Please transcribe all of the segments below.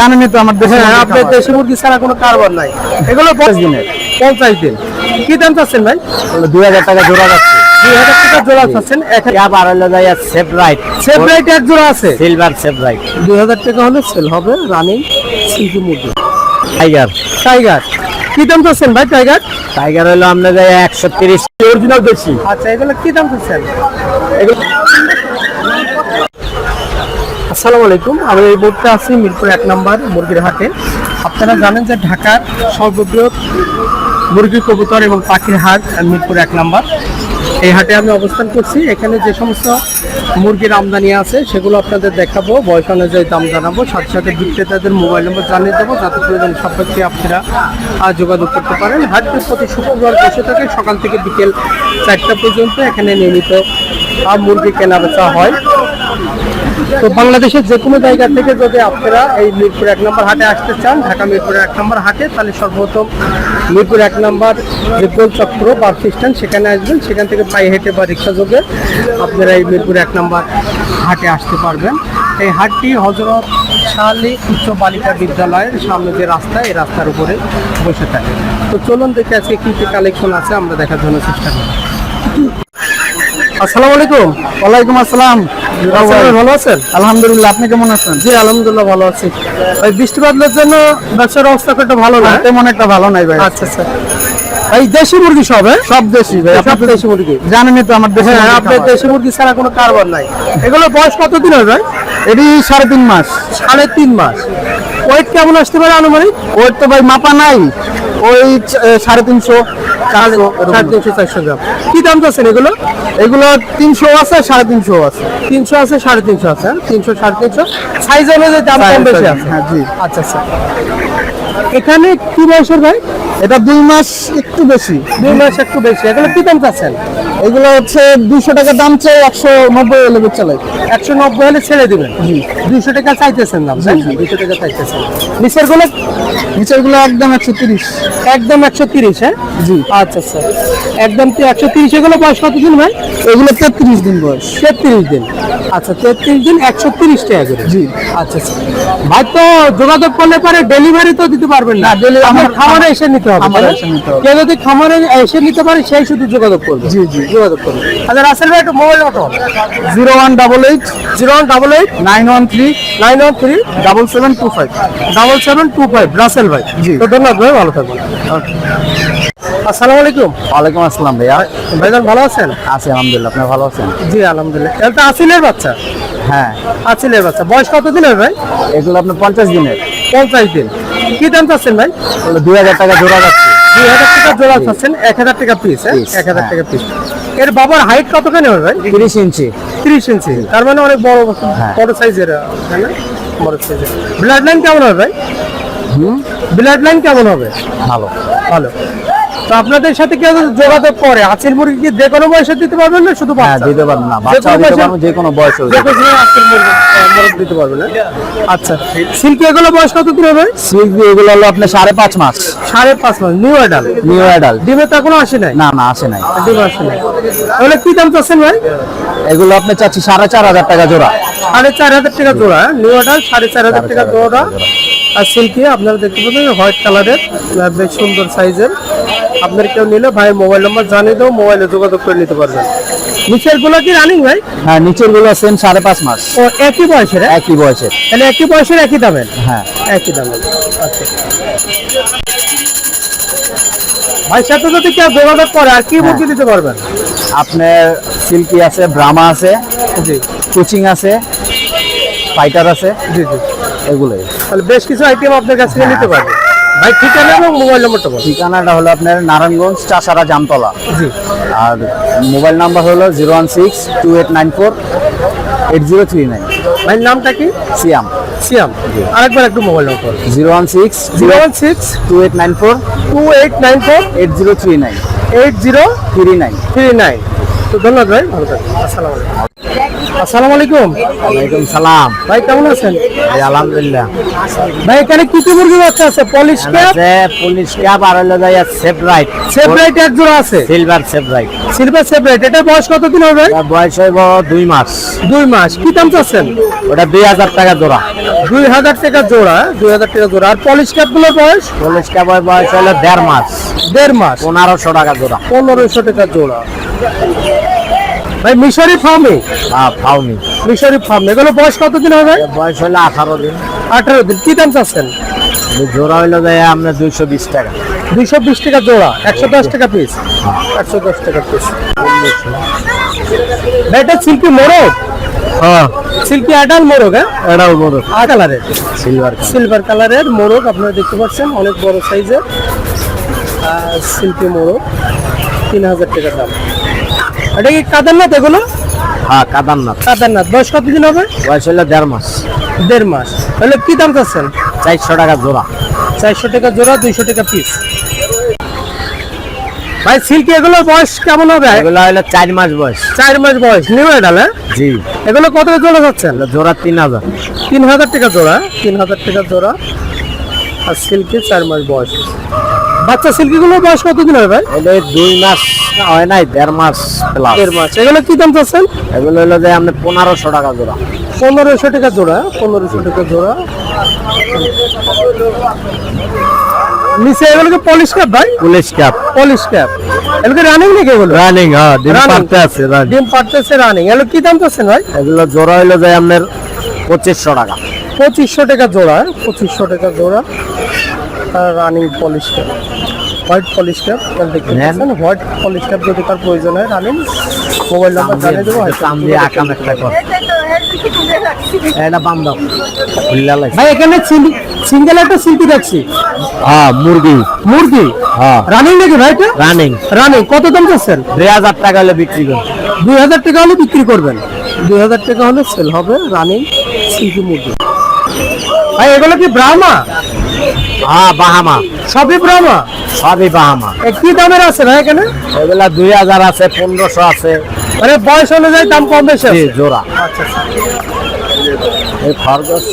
জানেনই তো আমার দেশে হ্যাঁ আপনার দেশি মুরগি ছাড়া কোনো কারবার নাই। এগুলো পঞ্চাশ দিনের। পঞ্চাশ দিন। কি দাম চাচ্ছেন ভাই? দুই হাজার টাকা জোড়া যাচ্ছে। দুই হাজার টাকা জোড়া চাচ্ছেন। এক আবার হলো যাই সেফ রাইট। সেফ রাইট এক জোড়া আছে? Silver Sebright. দুই হাজার টাকা হলে সেল হবে রানিং সিল্কি মুরগি টাইগার। টাইগার। কি দাম চাচ্ছেন ভাই টাইগার? টাইগার হলো আমরা যাই একশো তিরিশ। অরিজিনাল বেশি আচ্ছা এগুলো কি দাম চাচ্ছেন? আসসালামু আলাইকুম। আমি এই মুহূর্তে আছি মিরপুর এক নম্বর মুরগির হাটে। আপনারা জানেন যে ঢাকার সর্ববৃহৎ মুরগি কবুতর এবং পাখির হাট মিরপুর এক নম্বর। এই হাটে আমি অবস্থান করছি। এখানে যে সমস্ত মুরগির আমদানি আছে, সেগুলো আপনাদের দেখাবো। বয়স অনুযায়ী দাম জানাব। সাথে সাথে বিক্রেতাদের মোবাইল নম্বর জানিয়ে দেবো। যাতে প্রয়োজন সাপেক্ষে আপনারা যোগাযোগ করতে পারেন। হাটটি প্রতি শুক্রবার বসে থাকে। সকাল থেকে বিকেল চারটা পর্যন্ত এখানে নিয়মিত মুরগি কেনা বেচা হয়। তো বাংলাদেশের যে কোনো জায়গা থেকে যদি আপনারা এই মিরপুর এক নম্বর হাটে আসতে চান, ঢাকা মিরপুর এক নম্বর হাটে, তাহলে সর্বপ্রথম মিরপুর এক নম্বর যে চক্র বাস স্ট্যান্ড, সেখানে আসবেন। সেখান থেকে পায়ে হেঁটে বা রিক্সা যোগে আপনারা এই মিরপুর এক নম্বর হাটে আসতে পারবেন। এই হাটটি হজরত শালী উচ্চ বালিকা বিদ্যালয়ের সামনে যে রাস্তা, এই রাস্তার উপরে বসে থাকে। তো চলুন দেখে আজকে কী কী কালেকশন আছে, আমরা দেখার জন্য চেষ্টা করি আসসালামু আলাইকুম। ওয়ালাইকুম আসসালাম। ভালো আছেন? আলহামদুলিল্লাহ আপনি কেমন আছেন? জি আলহামদুলিল্লাহ ভালো আছি। ওই বৃষ্টি বাদলের জন্য ব্যবসার অবস্থা একটা ভালো না? তেমন একটা ভালো নাই ভাই। আচ্ছা আচ্ছা। এই দেশি মুরগি সব হ্যাঁ? সব দেশি ভাই দেশি মুরগি। জানেনই তো আমার দেশে হ্যাঁ আপনার দেশি মুরগি ছাড়া কোনো কারবার নাই। এগুলো বয়স কতদিন হবে ভাই? এটি সাড়ে তিন মাস। সাড়ে তিন মাস। ওয়েট কেমন আসতে পারে আনুমানিক? ওর তো ভাই মাপা নাই। ওই সাড়ে তিনশো সাড়ে তিনশো চারশো গ্রাম। কি দাম চাচ্ছেন এগুলো? এগুলো তিনশো আছে সাড়ে তিনশো আছে। তিনশো আছে সাড়ে তিনশো আছে হ্যাঁ? তিনশো সাড়ে তিনশো। সাইজ অনুযায়ী দাম কম বেশি আছে? হ্যাঁ, জি। আচ্ছা আচ্ছা। এখানে কি বয়সের ভাই? এটা দুই মাস একটু বেশি। দুই মাস একটু বেশি। এগুলো কি দাম চাচ্ছেন? এগুলো হচ্ছে দুশো টাকা দাম চাই একশো নব্বই এলে চালাই একশো নব্বই হলে ছেড়ে দিবেন? দুইশো টাকা চাইতেছেন দাম দুইশো টাকা চাইতেছেন। নিচেরগুলো নিচেরগুলো একদম একশো তিরিশ। একদম একশো তিরিশ হ্যাঁ? জি। আচ্ছা আচ্ছা। একদম একশো তিরিশ এগুলো বয়স কতদিন ভাই? এগুলো তেত্রিশ দিন বয়স। তেত্রিশ দিন। আচ্ছা তেত্রিশ দিন একশো তিরিশ টাকা করে। জি। আচ্ছা আচ্ছা। ভাই তো যোগাযোগ করলে পারে ডেলিভারি তো দিতে পারবেন না। আমার খামারে? এসে নিতে হবে। কেউ যদি খামারে এসে নিতে পারে সেই শুধু যোগাযোগ করবে। জি জি। যোগাযোগ করবে আচ্ছা রাসেল ভাই একটু মোবাইল auto zero one double eight zero one double eight nine one three nine one three double seven two five. Double seven two five Rasel ভাই। জি। তো ধন্যবাদ ভাই ভালো থাকবেন। আসসালামু আলাইকুম। ওয়ালাইকুম আসসালাম ভাইয়া। ভাইজান ভালো আছেন? আছি আলহামদুলিল্লাহ আপনি ভালো আছেন? জি আলহামদুলিল্লাহ। এটা আসিলের বাচ্চা? হ্যাঁ। আসিলের বাচ্চা। বয়স কত দিনের ভাই? এগুলো আপনার পঞ্চাশ দিনের। পঞ্চাশ দিন। কি দাম চাচ্ছেন ভাই? দুই হাজার টাকা জোড়া যাচ্ছে। দুই হাজার টাকা জোড়া চাচ্ছেন এক হাজার টাকা পিস Piece, এক হাজার হ্যাঁ। টাকা পিস এর বাবার হাইট কতখানি হবে ভাই? তিরিশ ইঞ্চি। তিরিশ ইঞ্চি। তার মানে অনেক বড় হ্যাঁ। বড় সাইজের তাই বড় সাইজের ব্লাড লাইন কেমন হবে ভাই? হুম? ব্লাড লাইন কেমন হবে? ভালো। ভালো। তো আপনাদের সাথে কেউ যোগাযোগ করে? আছের মুরগি কি যে কোনো বয়সে দিতে পারবেন না শুধু হ্যাঁ বাচ্চা? দিতে পারব না বাচ্চা দিতে বয়সে- পারব যে কোনো বয়স যে কোনো সময় মুরগি দিতে পারবেন না? আচ্ছা সিল্কি এগুলো বয়স কত দিন হবে? সিক্স এগুলো হলো আপনার সাড়ে পাঁচ মাস। সাড়ে পাঁচ মাস নিউ অ্যাডাল নিউ অ্যাডাল্ট ডিমে তো এখনও আসে নাই? না না আসে নাই। ডিম আসে নাই। তাহলে কি দাম চাচ্ছেন ভাই? এগুলো আপনি চাচ্ছি সাড়ে চার হাজার টাকা জোড়া। সাড়ে চার হাজার টাকা জোড়া নিউ অ্যাডাল সাড়ে চার হাজার টাকা জোড়া। আর সিল্কি আপনারা দেখতে পাচ্ছেন হোয়াইট কালারের বেশ সুন্দর সাইজের আপনার কেউ নিলে ভাই মোবাইল নাম্বার জানিয়ে দেবো মোবাইলে যোগাযোগ করে নিতে পারবেন। নিচেরগুলো কি রানিং ভাই? হ্যাঁ নিচেরগুলো সেম সাড়ে পাঁচ মাস। ও একই বয়সের হ্যাঁ? একই বয়সের। তাহলে একই বয়সের একই দামের? হ্যাঁ। একই দামের আচ্ছা। ভাই সাথে যদি কেউ যোগাযোগ করে আর কি মুরগি দিতে পারবেন? আপনার সিল্কি আছে ব্রামা আছে জি। কোচিং আছে ফাইটার আছে? জি জি। এগুলোই। তাহলে বেশ কিছু আইটেম আপনার কাছ থেকে নিতে পারবেন। ভাই ঠিকানা এবং মোবাইল নম্বরটা বলুন। ঠিকানাটা হলো আপনার নারায়ণগঞ্জ চাষারা জামতলা। জি। আর মোবাইল নাম্বার হলো zero one six two eight nine four eight zero three nine. ভাই নামটা কি? সিয়াম। সিয়াম। আরেকবার একটু mobile number zero one six zero one six two eight nine four two eight nine four eight zero three nine. Eight zero three nine. Three nine. তো ধন্যবাদ ভাই ভালো থাকবেন। আসসালামু আলাইকুম। আসসালামু আলাইকুম। ওয়ালাইকুম সালাম। ভাই কেমন আছেন? আলহামদুলিল্লাহ। ভাই এখানে কি কি মুরগি বাচ্চা আছে? পলিশ ক্যাপ আছে পুলিশ ক্যাপ আর হলো যাই সেফ রাইট সেপারেট এক জোড়া আছে? Silver Sebright silver separate এটা বয়স কতদিন হবে? তার বয়স হইব দুই মাস। দুই মাস। কি দাম চাচ্ছেন? ওটা দুই হাজার টাকা জোড়া। দুই হাজার টাকা জোড়া দুই হাজার টাকা জোড়া। আর পলিশ ক্যাপগুলোর বয়স? পুলিশ ক্যাপের বয়স হলো দেড় মাস। দেড় মাস। পনেরোশো টাকা জোড়া। পনেরোশো টাকা জোড়া। ভাই মিশরি ফার্মে হ্যাঁ ফাউমি মিশরি ফার্ম এগুলো বয়স কতদিন হবে? বয়স হলো আঠারো দিন। আঠারো দিন। কি দাম চাচ্ছেন? জোড়া হইল যাই আপনার দুইশো বিশ টাকা। দুইশো বিশ টাকা জোড়া একশো দশ টাকা পিস একশো দশ টাকা পিস এটা সিল্কি মোরগ? হ্যাঁ। সিল্কি আডাল মোরগ হ্যাঁ? এটাও বড় আ কালারের সিলভার সিলভার কালারের মোরগ আপনারা দেখতে পাচ্ছেন অনেক বড় সাইজের সিল্কি মোরগ তিন হাজার টাকা দাম। এটা কি কাদারনাথ এগুলো? হ্যাঁ কাদারনাথ। কাদারনাথ। বয়স কতদিন হবে? বয়স হলো দেড় মাস। দেড় মাস। তাহলে কি দাম চাচ্ছেন? চারশো টাকা জোড়া। চারশো টাকা জোড়া দুইশো টাকা পিস ভাই সিল্কি এগুলো বয়স কেমন হবে? এগুলো হলো চার মাস বয়স। চার মাস বয়স। নিউ এডাল হ্যাঁ? জি। এগুলো কত জোড়া যাচ্ছেন জোড়া তিন হাজার। তিন হাজার টাকা জোড়া তিন হাজার টাকা জোড়া। আর সিল্কি চার মাস বয়স। বাচ্চা সিল্কি গুলো বয়স কতদিন হবে ভাই? দুই মাস। হয় নাই দেড় মাস প্লাস দেড় মাস। এগুলো কি দাম চাচ্ছেন? এগুলো হলো যে আপনি পনেরোশো টাকা জোড়া। পনেরোশো টাকা জোড়া পনেরোশো টাকা জোড়া। নিচে এগুলোকে পলিশ ক্যাপ ভাই? পুলিশ ক্যাপ পলিশ ক্যাপ এগুলোকে রানিং নাকি এগুলো? রানিং হ্যাঁ ডিম। পারতে আছে। ডিম পারতেছে রানিং এগুলো কি দাম চাচ্ছেন ভাই? এগুলো জোড়া হইল যে আপনার পঁচিশশো টাকা। পঁচিশশো টাকা জোড়া পঁচিশশো টাকা জোড়া। Running Polish cap white Polish cap. দেখতে। পাচ্ছেন হোয়াইট পলিশ ক্যাপ যদি তার প্রয়োজন হয় রানিং মোবাইল নাম্বার জানিয়ে দেবো কাম দিয়ে আকাম একটা কর। এটা বাম দাও। ভাই এখানে সিঙ্গেল একটা সিল্কি দেখছি। হ্যাঁ মুরগি। মুরগি? হ্যাঁ। রানিং নাকি ভাই এটা? রানিং। রানিং। কত দাম চাচ্ছেন? দুই হাজার টাকা হলে বিক্রি করুন দুই হাজার টাকা হলে বিক্রি করবেন। দুই হাজার টাকা হলে সেল হবে রানিং সিল্কি মুরগি। ভাই এগুলো কি ব্রাহ্মা? হ্যাঁ বাহামা। সবই ব্রাহ্মা সবই বাহামা। কি দামের আছে এখানে? এগুলা দুই হাজার আছে পনেরোশো আছে। মানে বয়স অনুযায়ী দাম কম বেশি আছে? জোড়া। আচ্ছা আচ্ছা। এই খরগোশ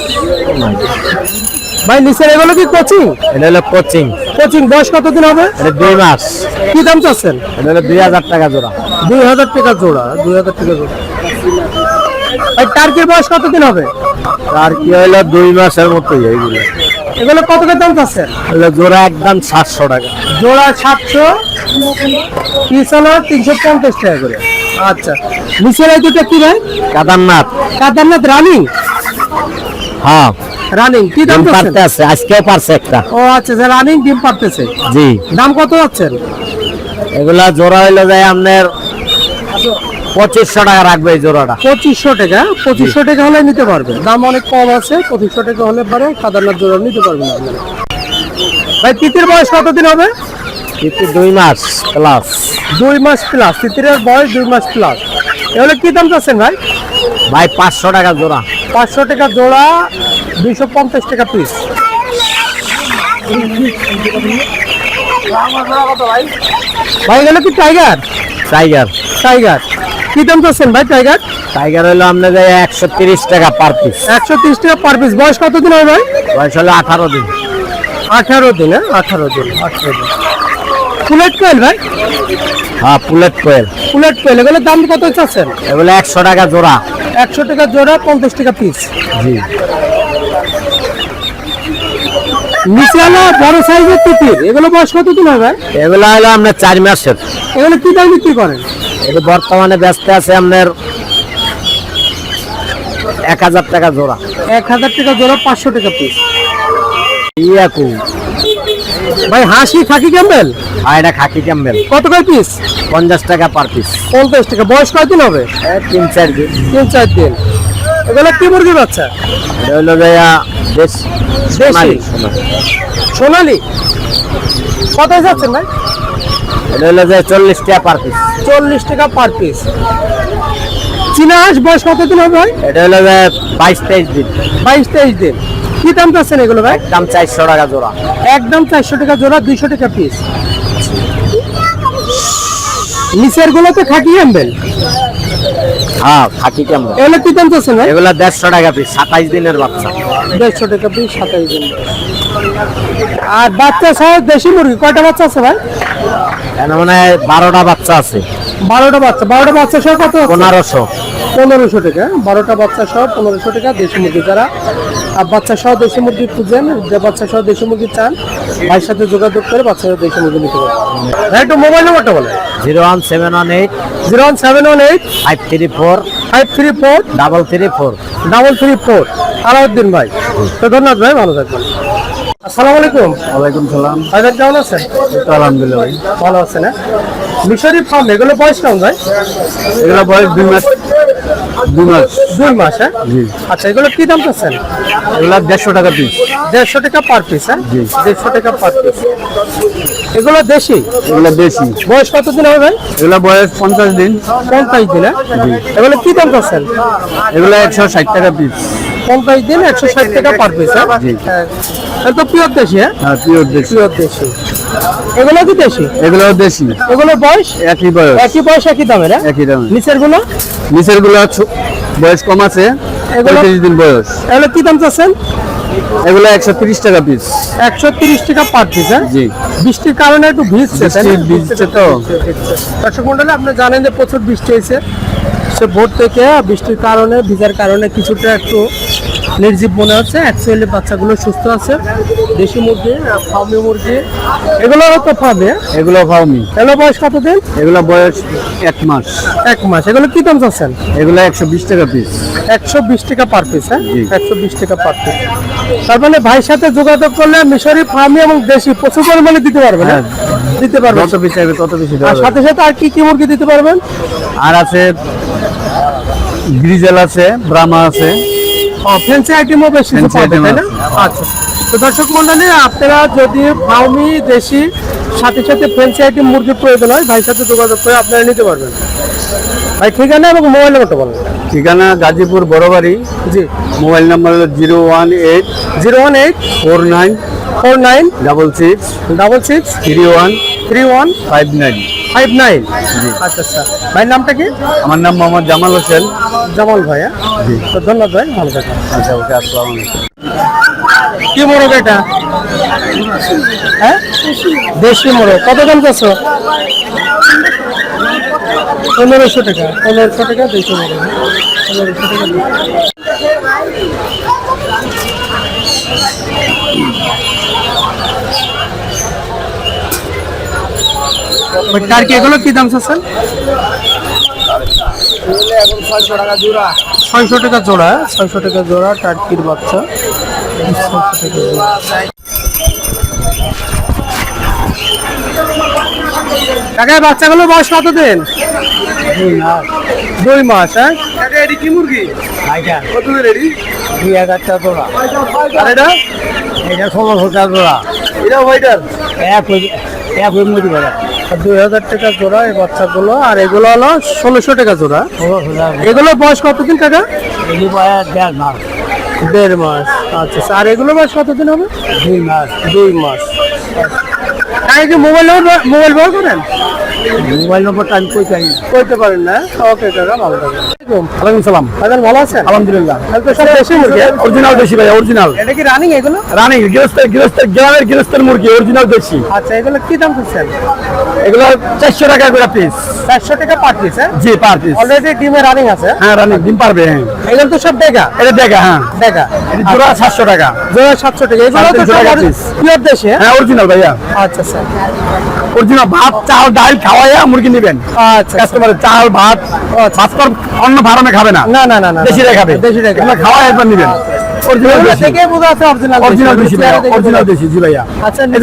ভাই নিচের এগুলো কি কোচিং? এটা হলো কোচিং। কোচিং বয়স কতদিন হবে? এটা দুই মাস। কি দাম চাচ্ছেন? এটা হলো দুই হাজার টাকা জোড়া। দুই হাজার টাকা জোড়া দুই হাজার টাকা জোড়া। ভাই টার্কির বয়স কতদিন হবে? আর কি হলো দুই মাসের মতোই এইগুলো। এগুলো কত করে দাম এগুলো জোড়া একদম সাতশো টাকা। জোড়া সাতশো পিস হলো তিনশো পঞ্চাশ টাকা করে। আচ্ছা নিচের এই দুটো কি ভাই? কেদারনাথ। কাদারনাথ রানিং হ্যাঁ। রানিং কি দাম পারতে আছে আজকেও পারছে একটা। ও আচ্ছা রানিং ডিম পারতেছে জি। দাম কত যাচ্ছেন এগুলা জোড়া হইল যায় আপনার পঁচিশশো টাকা রাখবে এই জোড়াটা। পঁচিশশো টাকা পঁচিশশো টাকা হলে নিতে পারবে। দাম অনেক কম আছে পঁচিশশো টাকা হলে পরে কাদারনাথ জোড়া নিতে পারবেন আপনারা। ভাই তিতির বয়স কতদিন হবে? দুই মাস প্লাস দুই মাস প্লাস তিতিরের বয়স দুই মাস প্লাস এগুলো কি দাম চাচ্ছেন ভাই? ভাই পাঁচশো টাকা জোড়া। পাঁচশো টাকা জোড়া দুইশো পঞ্চাশ টাকা পিস ভাই এগুলো কি টাইগার টাইগার টাইগার কি দাম চাচ্ছেন ভাই টাইগার? টাইগার হইল আপনার একশো তিরিশ টাকা পার পিস। একশো তিরিশ টাকা পার পিস। বয়স কতদিন হবে ভাই? বয়স হলো আঠারো দিন। আঠারো দিন হ্যাঁ? আঠারো দিন আঠারো দিন। ফুলেট কোয়েল ভাই? হ্যাঁ পুলেট কোয়েল। ফুলেট কোয়েল এগুলোর দাম কত চাচ্ছেন? এগুলো একশো টাকা জোড়া। একশো টাকা জোড়া পঞ্চাশ টাকা পিস। জি। নিচে হলো বড় সাইজের তিতির এগুলো বয়স কতদিন হবে ভাই? এগুলো হলো আপনার চার মাসের। এগুলো কি দাম বিক্রি করেন? এটা বর্তমানে ব্যস্ত আছে আপনার এক হাজার টাকা জোড়া। এক হাজার টাকা জোড়া পাঁচশো টাকা পিস ইয়াকু। ভাই হাসি খাকি ক্যাম্বেল? এটা খাকি ক্যাম্বেল। কত করে পিস পঞ্চাশ টাকা পার পিস পঞ্চাশ টাকা। বয়স কয়দিন হবে? তিন চার দিন। তিন চার দিন। এগুলো কি মুরগি বাচ্চা? এটা হলো যাইয়া বেশ সোনালি সোনালি। সোনালি? কত যাচ্ছেন ভাই? এটা হলো যে চল্লিশ টাকা পার পিস চল্লিশ টাকা পার পিস চীনা হাঁস বয়স কতদিন হবে ভাই? এটা হলো বাইশ তেইশ দিন। বাইশ তেইশ দিন। কি দাম চাচ্ছেন এগুলো ভাই? দাম চারশো টাকা জোড়া। একদম চারশো টাকা জোড়া দুইশো টাকা পিস নিচেরগুলো তো খাকি ক্যাম্বেল হ্যাঁ খাকি কেমন? এগুলো কি দাম চাচ্ছেন ভাই? এগুলা দেড়শো টাকা পিস সাতাইশ দিনের বাচ্চা। দেড়শো টাকা পিস সাতাইশ দিন। আর বাচ্চা সহ দেশি মুরগি কয়টা বাচ্চা আছে ভাই? এখানে মানে বারোটা বাচ্চা আছে। বারোটা বাচ্চা বারোটা বাচ্চা সহ কত? পনেরোশো। পনেরোশো টাকা বারোটা বাচ্চা সহ পনেরোশো টাকা দেশি মুরগি যারা আর বাচ্চা সহ দেশি মুরগি খুঁজেন যে বাচ্চা সহ দেশি মুরগি চান ভাইয়ের সাথে যোগাযোগ করে বাচ্চা সহ দেশি মুরগি নিতে পারেন ভাই একটু মোবাইল নাম্বারটা বলে zero one seven one eight zero one seven one eight five three four five three four double three four. Double three four. Alauddin ভাই তো ধন্যবাদ ভাই ভালো থাকবেন। আসসালামু আলাইকুম। ওয়ালাইকুম সালাম। ভাইজান কেমন আছেন? আলহামদুলিল্লাহ ভাই। ভালো আছেন হ্যাঁ? মিশরি ফার্ম এগুলো বয়স কেমন ভাই? এগুলো বয়স দুই মাস দুই মাস। দুই মাস হ্যাঁ? আচ্ছা এগুলো কি দাম চাচ্ছেন? এগুলা দেড়শো টাকা পিস দেড়শো টাকা পার পিস হ্যাঁ। দেড়শো টাকা পার পিস এগুলো দেশি? এগুলা বেশি বয়স কতদিন হবে ভাই? এগুলা বয়স পঞ্চাশ দিন। পঞ্চাশ দিন হ্যাঁ? এগুলো কি দাম চাচ্ছেন? এগুলা একশো ষাট টাকা পিস পঞ্চাশ দিন একশো ষাট টাকা পার পিস হ্যাঁ? তো পিওর দেশি হ্যাঁ? হ্যাঁ পিওর দেশি। পিওর দেশি। এগুলো কি দেশি? এগুলোও দেশি। এগুলো বয়স? একই বয়স। একই বয়স একই দামের হ্যাঁ? একই দাম নিচেরগুলো নিচেরগুলো বয়স কম আছে এগুলো- দিন বয়স। এগুলো কি দাম চাচ্ছেন? এগুলো একশো তিরিশ টাকা পিস একশো তিরিশ টাকা পার পিস হ্যাঁ? জি। বৃষ্টির কারণে একটু ভিজছে ভিজছে তো। দর্শক মন্ডলী আপনি জানেন যে প্রচুর বৃষ্টি হয়েছে। সে ভোর থেকে বৃষ্টির কারণে ভিজার কারণে কিছুটা একটু নির্জীব মনে হচ্ছে অ্যাকচুয়ালি বাচ্চাগুলো সুস্থ আছে দেশি মুরগি আর ফার্মি মুরগি। এগুলো তো ফার্মে এগুলো ফার্মি। এগুলো বয়স কতদিন? এগুলো বয়স এক মাস। এক মাস। এগুলো কি দাম চাচ্ছেন? এগুলো একশো বিশ টাকা পিস একশো বিশ টাকা পার পিস হ্যাঁ? একশো বিশ টাকা পার পিস তার মানে ভাইয়ের সাথে যোগাযোগ করলে মিশরি ফার্মি এবং দেশি প্রচুর পরিমাণে দিতে পারবেন হ্যাঁ? দিতে পারবেন। যত পিস চাইবে তত বেশি আর সাথে সাথে আর কি কি মুরগি দিতে পারবেন? আর আছে গ্রিজেল আছে ব্রাহ্মা আছে। ফ্যান্সি আইটেমও বেশ কিছু পাবেন তাই না? আছে। আচ্ছা। তো দর্শক মন্ডলী আপনারা যদি ফার্মি দেশি সাথে সাথে ফ্যান্সি আইটেম মুরগির প্রয়োজন হয় ভাইয়ের সাথে যোগাযোগ করে আপনারা নিতে পারবেন। ভাই ঠিকানা এবং মোবাইল নম্বরটা বলেন। ঠিকানা গাজীপুর বড়বাড়ি। জি। মোবাইল নাম্বার হলো zero one eight zero one eight four nine four nine double six double six three one three one five nine. Five nine. জি। আচ্ছা আচ্ছা। ভাইয়ের নামটা কি? আমার নাম মোহাম্মদ জামাল হোসেন। জামাল ভাইয়া তো ধন্যবাদ ভাই ভালো থাকেন আচ্ছা ওকে আসসালামু কি মোরগ এটা? হ্যাঁ? দেশি মোরগ। কত দাম চাচ্ছ পনেরোশো টাকা পনেরোশো টাকা দেশি মোরগ পনেরোশো টাকা। ওই টার্কি, এগুলো কি দাম চাচ্ছেন? ছয়শো টাকা জোড়া, ছয়শো টাকা জোড়া টার্কির বাচ্চা। ছয়শো টাকা জোড়া কাকা বাচ্চাগুলো বয়স কত দিন দুই মাস হ্যাঁ? কাকা এটি কি মুরগি? কত দিন এটি? দুই হাজার টাকা জোড়া। আর এটা? এটা ষোলোশো টাকা এটা হোয়াইটার? এক এক মুড়ি বেড়া দুই হাজার টাকা জোড়া এই বাচ্চাগুলো আর এগুলো হলো ষোলোশো টাকা জোড়া। এগুলো বয়স কতদিন কাকা? দেড় মাস। দেড় মাস আচ্ছা আচ্ছা। আর এগুলো বয়স কতদিন হবে? দুই মাস। দুই মাস। কাকা কি মোবাইল নম্বর মোবাইল ব্যবহার করেন? মোবাইল নম্বরটা আমি কই চাই? কইতে পারেন না? ওকে কাকা ভালো থাকবেন। ওয়ালাইকুম সালাম। দাদা ভালো আছেন? আলহামদুলিল্লাহ। তাহলে তো সব দেশি মুরগি হ্যাঁ? অরিজিনাল দেশি ভাই অরিজিনাল এটা কি রানিং এগুলো? রানী গৃহস্থের গৃহস্থের গ্রামের গৃহস্থের মুরগি অরিজিনাল দেশি। আচ্ছা এগুলো কি দাম করছেন? এগুলো চারশো টাকা করে পিস চারশো টাকা পার পিস হ্যাঁ? জি পার পিস অলরেডি ডিমে রানিং আছে? হ্যাঁ রানী ডিম পারবে হ্যাঁ। এগুলো তো সব দেখা এটা দেখা হ্যাঁ। দেখা এটি জোড়া সাতশো টাকা। জোড়া সাতশো টাকা। এগুলো তো সাড়ে তিনশো পিওর দেশে? হ্যাঁ? অরিজিনাল ভাইয়া। আচ্ছা স্যার অরিজিনাল ভাত চাল ডাল খাওয়াইয়া মুরগি নেবেন। আচ্ছা কাস্টমারের চাল ভাত ভাত অন্য ফার্মে খাবে না। না না না না খাবে দেশিরাই খাওয়া একবার নেবেন। অরিজিনাল দেশি। দেখে বোঝা যাচ্ছে অরিজিনাল অরিজিনাল দেশি ভাইয়া অরিজিনাল দেশি জি ভাইয়া। আচ্ছা এই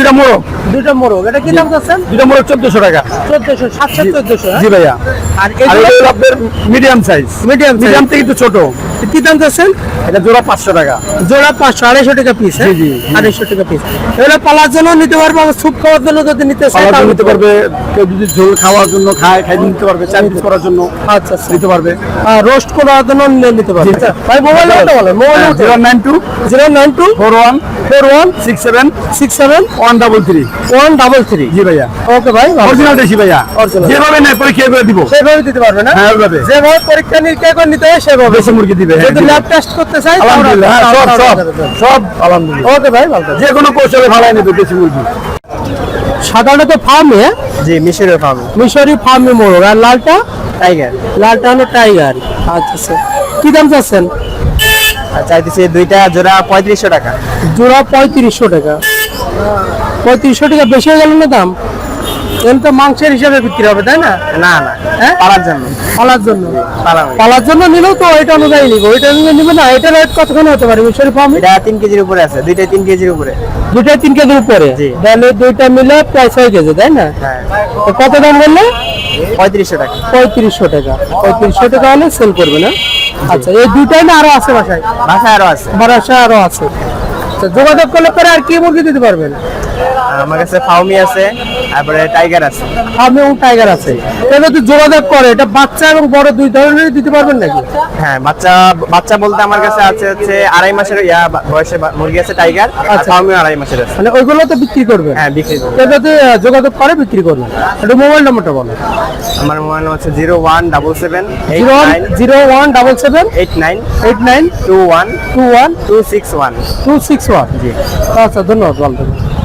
দুটা মোরগ। এটা কি দাম চাচ্ছেন? দুটা চোদ্দশো টাকা। চোদ্দশো সাতশো চোদ্দশো জি ভাইয়া। আর আর এগুলো এগুলো আপনার মিডিয়াম সাইজ মিডিয়াম থেকে ছোট। কি দাম চাচ্ছেন? এটা জোড়া পাঁচশো টাকা। জোড়া পাঁচশো আড়াইশো টাকা পিস জি, জি, জি। আড়াইশো টাকা পিস এগুলো পালার জন্য নিতে পারব আবার স্যুপ খাওয়ার জন্য যদি নিতে চায় নিতে পারবে কেউ যদি ঝোল খাওয়ার জন্য খায় খাই নিতে পারবে চাইনিজ করার জন্য আচ্ছা আচ্ছা। নিতে পারবে। রোস্ট করার জন্য নিতে পারবে। আচ্ছা, ভাই মোবাইল নাম্বারটা বলেন mobile zero nine two zero nine two four one four one six seven six seven one double three. One double three. জি ভাইয়া। ওকে ভাই অরিজিনাল দেশি ভাইয়া। যেভাবে নেয় পরীক্ষা করে দিব। সেভাবে দিতে পারবে না? হ্যাঁ যেভাবে পরীক্ষা নিরীক্ষা করে নিতে হয় সেভাবে। দেশি মুরগি দিবে হ্যাঁ, যদি ল্যাব টেস্ট করতে চাই আলহামদুলিল্লাহ হ্যাঁ, সব সব সব আলহামদুলিল্লাহ। ওকে ভাই ভালো যে কোনো কৌশলে ভাড়ায় নেবে দেশি মুরগি। সাধারণত ফার্মে জি মিশরের ফার্ম মিশরি ফার্মে মোরগ আর লালটা? টাইগার লালটা হলো টাইগার আচ্ছা আচ্ছা কি দাম চাচ্ছেন? চাইতেছি দুইটা জোড়া পঁয়ত্রিশশো টাকা। জোড়া পঁয়ত্রিশশো টাকা। পঁয়ত্রিশশো টাকা বেশি হয়ে গেল না দাম? তো মাংসের হিসাবে বিক্রি হবে তাই না? না না। হ্যাঁ? পালার জন্য। পালার জন্য। পালার জন্য নিলেও তো ওইটা অনুযায়ী নিবো ওইটা অনুযায়ী নিবে না এটা রেট কতখানি হতে পারে? মিশরি ফার্মে এটা তিন কেজির উপরে আছে দুইটা তিন কেজির উপরে। দুইটা তিন কেজির উপরে? তাহলে দুইটা মিলে প্রায় ছয় কেজি তাই না? হ্যাঁ। কত দাম বললে? পঁয়ত্রিশশো টাকা। পঁয়ত্রিশশো টাকা। পঁয়ত্রিশশো টাকা হলে সেল করবে না? আচ্ছা এই দুইটাই না আরও আছে বাসায়? বাসায় আরও আছে। বারাসা আরও আছে। আচ্ছা যোগাযোগ করলে পরে আর কি মুরগি দিতে পারবেন? আমার কাছে ফাউমি আছে তারপরে টাইগার আছে। ফার্মে এবং টাইগার আছে। এটা যদি যোগাযোগ করে এটা বাচ্চা এবং বড় দুই ধরনের দিতে পারবেন নাকি? হ্যাঁ বাচ্চা বাচ্চা বলতে আমার কাছে আছে হচ্ছে আড়াই মাসের ইয়া বয়সে মুরগি আছে টাইগার আর আচ্ছা। ফাউমিও আড়াই মাসের আছে। মানে ওইগুলো তো বিক্রি করবে হ্যাঁ বিক্রি করব। এটা যদি যোগাযোগ করে বিক্রি করবেন। এটা মোবাইল নম্বরটা বলো। আমার মোবাইল নম্বর হচ্ছে zero one double seven zero one zero one double seven eight nine eight nine two one two one two six one. Two six one. জি। আচ্ছা ধন্যবাদ ভালো।